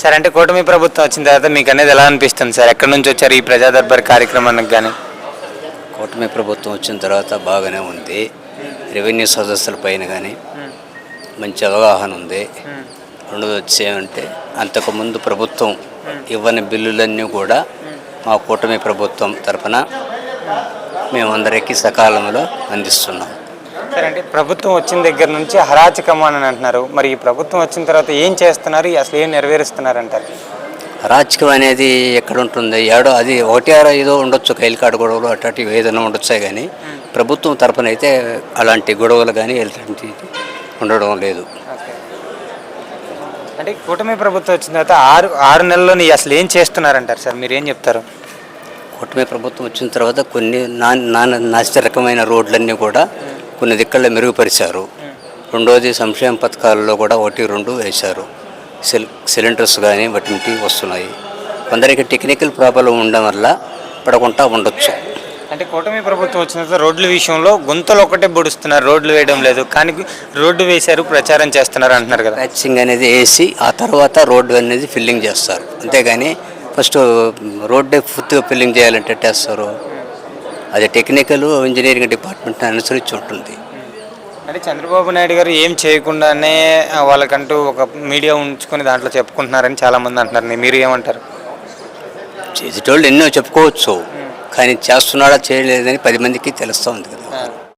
Sir అంటే కూటమి ప్రభుత్వం వచ్చిన తర్వాత మీకు అనేది ఎలా అనిపిస్తుంది సార్? ఎక్కడి నుంచి వచ్చారు ఈ ప్రజా దర్బార్ కార్యక్రమానికి కానీ కూటమి ప్రభుత్వం వచ్చిన తర్వాత బాగానే ఉంది. రెవెన్యూ సదస్సుల పైన కానీ మంచి అవగాహన ఉంది. రెండోది వచ్చేమంటే అంతకుముందు ప్రభుత్వం ఇవ్వని బిల్లులన్నీ కూడా మా కూటమి ప్రభుత్వం తరఫున మేమందరికీ సకాలంలో అందిస్తున్నాం. అంటే ప్రభుత్వం వచ్చిన దగ్గర నుంచి హరాచకం అని అంటున్నారు. మరి ఈ ప్రభుత్వం వచ్చిన తర్వాత ఏం చేస్తున్నారు? అసలు ఏం నెరవేరుస్తున్నారు అంటారు? రాజకీయం అనేది ఎక్కడ ఉంటుంది? ఏడో అది ఒకటి ఆరో ఏదో ఉండొచ్చు కైలికాడు గొడవలు అట్లాంటివి ఏదైనా ఉండొచ్చే కానీ ప్రభుత్వం తరపున అయితే అలాంటి గొడవలు కానీ ఎలాంటివి ఉండడం లేదు. అంటే కూటమి ప్రభుత్వం వచ్చిన తర్వాత ఆరు ఆరు నెలల్లోని అసలు ఏం చేస్తున్నారంటారు సార్? మీరు ఏం చెప్తారు? కూటమి ప్రభుత్వం వచ్చిన తర్వాత కొన్ని నా నాన్న రకమైన రోడ్లన్నీ కూడా కొన్ని దిక్కల్లో మెరుగుపరిచారు. రెండోది సంక్షేమ పథకాలలో కూడా ఒకటి రెండు వేశారు. సిల్ సిలిండర్స్ కానీ వాటి వస్తున్నాయి. కొందరికి టెక్నికల్ ప్రాబ్లం ఉండడం వల్ల పడకుండా ఉండొచ్చు. అంటే కూటమి ప్రభుత్వం వచ్చిన తర్వాత రోడ్ల విషయంలో గుంతలు ఒకటే పొడుస్తున్నారు రోడ్లు వేయడం లేదు. కానీ రోడ్డు వేశారు ప్రచారం చేస్తున్నారు అంటున్నారు కదా. ప్యాచింగ్ అనేది వేసి ఆ తర్వాత రోడ్డు అనేది ఫిల్లింగ్ చేస్తారు. అంతేగాని ఫస్ట్ రోడ్డే పూర్తిగా ఫిల్లింగ్ చేయాలంటే చేస్తారు అది టెక్నికల్ ఇంజనీరింగ్ డిపార్ట్మెంట్ అనుసరించి ఉంటుంది. అంటే చంద్రబాబు నాయుడు గారు ఏం చేయకుండానే వాళ్ళకంటూ ఒక మీడియా ఉంచుకొని దాంట్లో చెప్పుకుంటున్నారని చాలా మంది అంటున్నారు మీరు ఏమంటారు? చేసేటోళ్ళు ఎన్నో చెప్పుకోవచ్చు. కానీ చేస్తున్నాడా చేయలేదని పది మందికి తెలుస్తూ ఉంది కదా.